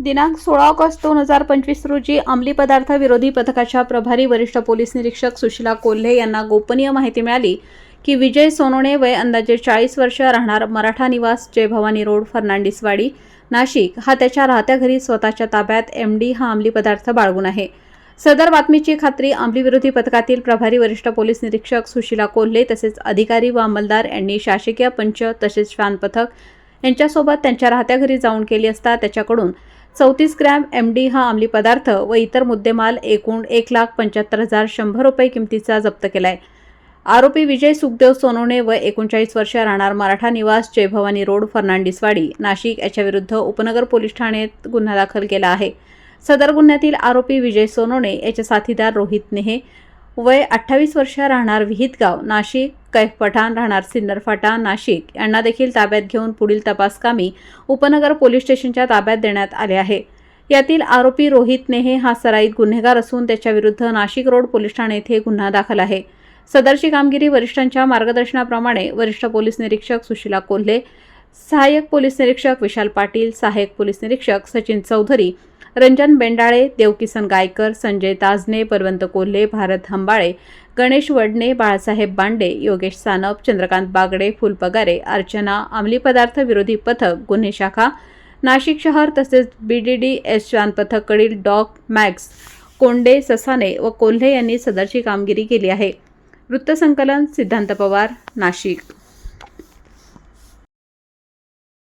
दिनांक सोळा ऑगस्ट दोन हजार पंचवीस रोजी अंमली पदार्थ विरोधी पथकाच्या प्रभारी वरिष्ठ पोलीस निरीक्षक सुशीला कोल्हे यांना गोपनीय माहिती मिळाली की विजय सोनोणे वय अंदाजे चाळीस वर्ष राहणार मराठा निवास जय भवानी रोड फर्नांडिसवाडी नाशिक. हा त्याच्या राहत्या घरी स्वतःच्या ताब्यात एम डी हा अंमली पदार्थ बाळगून आहे. सदर बातमीची खात्री अंमली विरोधी पथकातील प्रभारी वरिष्ठ पोलीस निरीक्षक सुशीला कोल्हे तसेच अधिकारी व अंमलदार यांनी शासकीय पंच तसेच श्वान पथक यांच्यासोबत त्यांच्या राहत्या घरी जाऊन केली असता त्याच्याकडून चौतीस ग्रॅम एम डी हा अंमली पदार्थ व इतर मुद्देमाल एकूण एक लाख पंच्याहत्तर हजार शंभर रुपये किमतीचा जप्त केला आहे आरोपी विजय सुखदेव सोनवणे व एकोणचाळीस वर्ष राहणार मराठा निवास जयभवानी रोड फर्नांडिसवाडी नाशिक याच्याविरुद्ध उपनगर पोलीस ठाण्यात गुन्हा दाखल केला आहे. सदर गुन्ह्यातील आरोपी विजय सोनवणे याचे साथीदार रोहित नेहे वय अठ्ठावीस वर्ष राहणार विहितगाव नाशिक कैफ पठाण राहणार सिन्नर फाटा नाशिक. यांना देखील ताब्यात घेऊन पुढील तपासकामी उपनगर पोलीस स्टेशनच्या ताब्यात देण्यात आले आहे. यातील आरोपी रोहित नेहे हा सराईत गुन्हेगार असून त्याच्याविरुद्ध नाशिक रोड पोलीस ठाणे येथे गुन्हा दाखल आहे. सदरची कामगिरी वरिष्ठांच्या मार्गदर्शनाप्रमाणे वरिष्ठ पोलीस निरीक्षक सुशीला कोल्हे सहाय्यक पोलीस निरीक्षक विशाल पाटील सहाय्यक पोलीस निरीक्षक सचिन चौधरी रंजन बेंडाळे देवकिसन गायकर संजय ताजने परवंत कोल्हे भारत हंबाळे गणेश वडणे बाळासाहेब बांडे योगेश सानप चंद्रकांत बागडे फुलपगारे अर्चना अंमली पदार्थ विरोधी पथक गुन्हे शाखा नाशिक शहर तसेच बीडीडी एस श्वान पथककडील डॉग मॅक्स कोंडे ससाने व कोल्हे यांनी सदरची कामगिरी केली आहे. वृत्तसंकलन सिद्धांत पवार नाशिक.